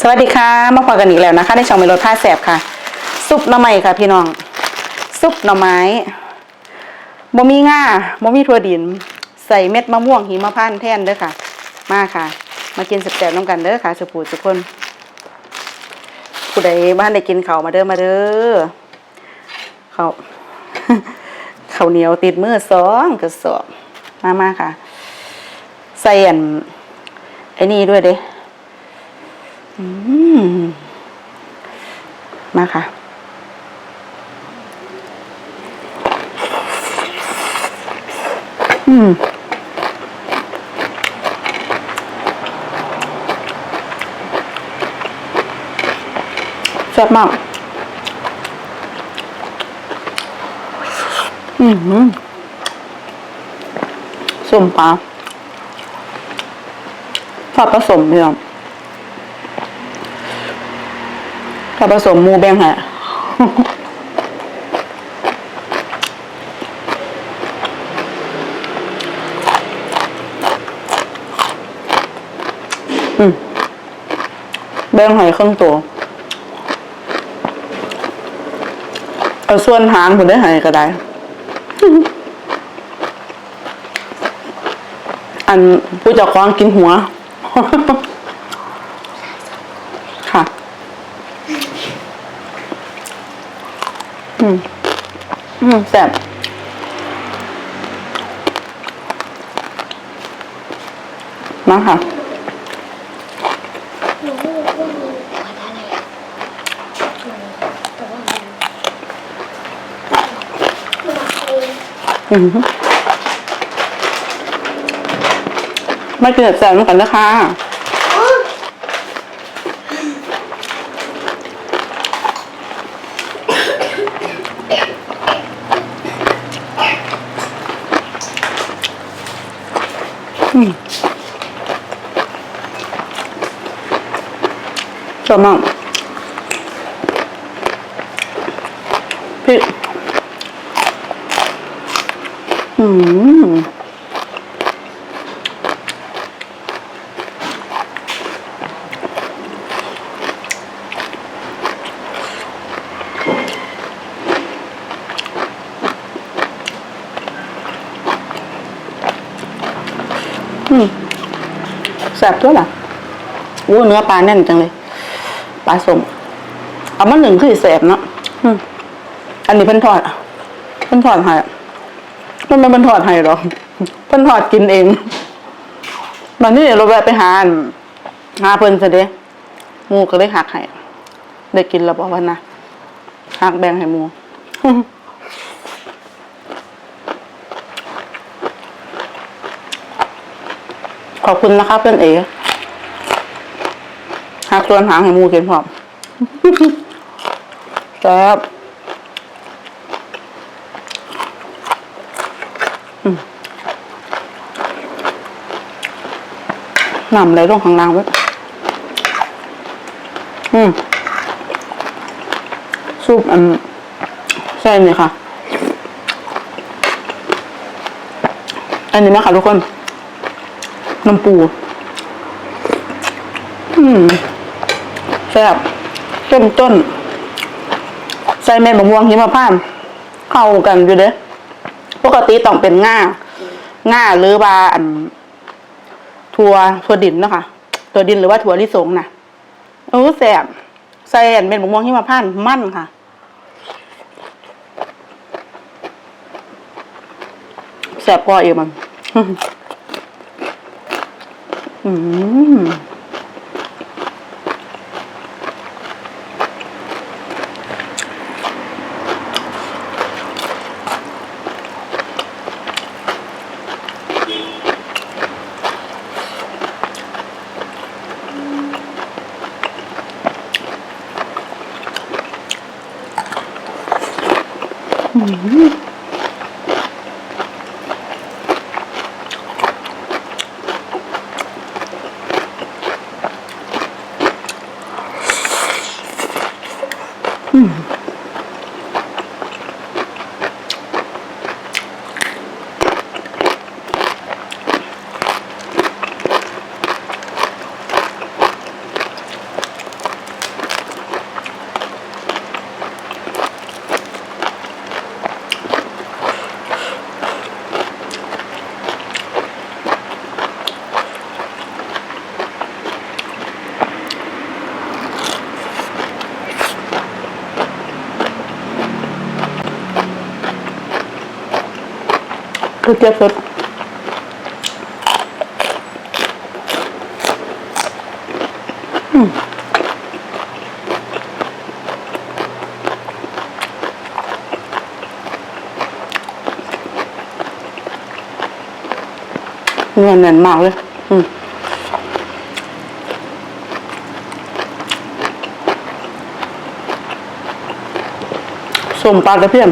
สวัสดีค่ะ มาพบกันอีกแล้วนะคะในช่องเมโลท่าแสบค่ะ ซุปหน่อไม้ค่ะพี่น้อง ซุปหน่อไม้บ่มีง่าบ่มีถั่วดิน ใส่เม็ดมะม่วงหิมพานต์แท่นเด้อค่ะ มาค่ะ มากินสแสบๆน้ำกันเด้อค่ะสุปูสุกคนผู้ใดบ้านได้กินเขามาเด้อมาเด้อเขาวข้าเหนียวติดมือสองกระสอบมามาค่ะ ใส่อันไอ้นี่ด้วยเด้ มาค่ะอืมแซ่บมาก อืมส้มปลาทอดผสมพี่น้อง ถ้าผสมหมูแบงฮะอืมแบงหอยเครื่องตัว เอาส่วนหางผมได้หายก็ได้ อันผู้จักของกินหัว ค่ะ อืม อืมแซ่บมาค่ะหนูไม่รู้ว่ามีวัดอะอะแต่ว่ามันมันเองอืมมากินแซ่บๆด้วยกันนะคะ ชอบมากพี่อืมแซ่บด้วยล่ะอู้เนื้อปลาแน่นจังเลย ปลาสมเอามาหนึ่งคือแสบเนาะอืมอันนี้เพิ่นทอดเพิ่นทอดให้มันไม่เพิ่นทอดให้หรอกเพิ่นทอดกินเองวันนี้เราแวะไปหาอันหาเพิ่นซะเด้หมูก็เลยหักให้ได้กินแล้วบอกว่านะหักแบ่งให้หมูขอบคุณนะคะเพื่อนเอ๋ หักส่วนหางให้หมูกินพร้อมแซ่บอืมน้ำไหลลงข้างล่างไว้อืมซุปอันใช่นี่ค่ะ อันนี้นะคะทุกคนน้ำปู อืม แซ่บเข้มต้น ใส่เม็ดมะม่วงหิมพานต์เข้ากันอยู่เด้ปกติต้องเป็นง่าง่าหรือว่าอันถั่วถั่วดินเนาะค่ะถั่วดินหรือว่าถั่วลิสงน่ะโอ้แซ่บใส่อันเม็ดมะม่วงหิมพานต์มั่นค่ะแซ่บกว่าเองมันอืม Máy. คือเจี๊ยบสดอืมเนื้อแน่นมากเลย อืมส้มปลากระเทียม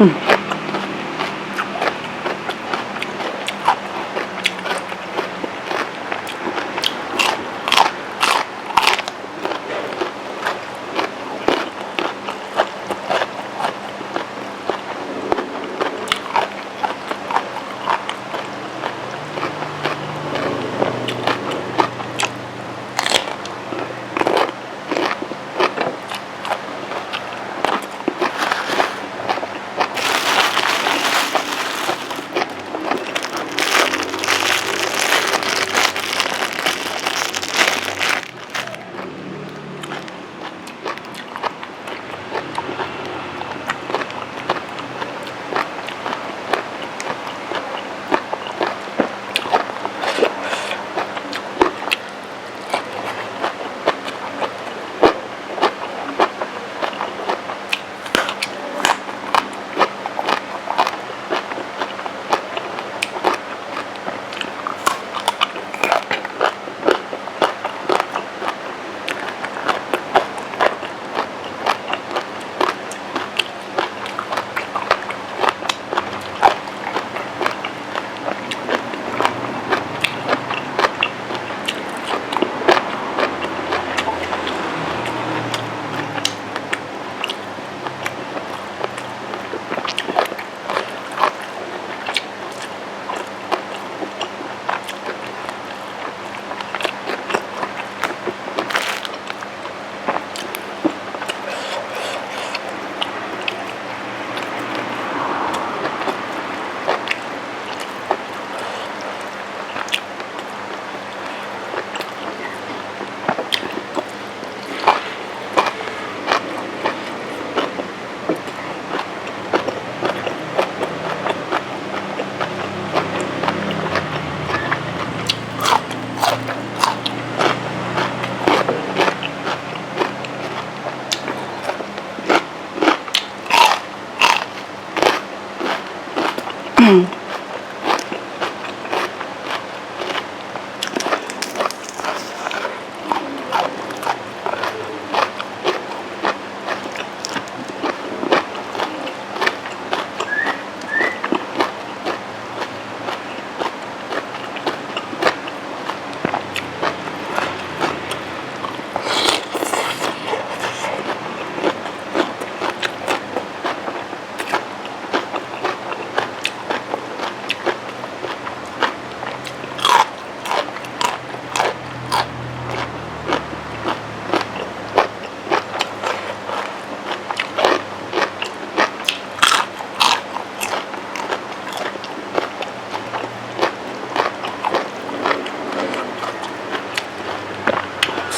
แ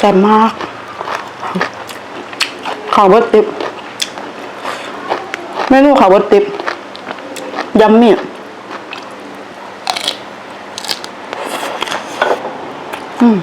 ซ่บมาก ข่าวบดติบเมนูข่าวบดติบยำมี่อืม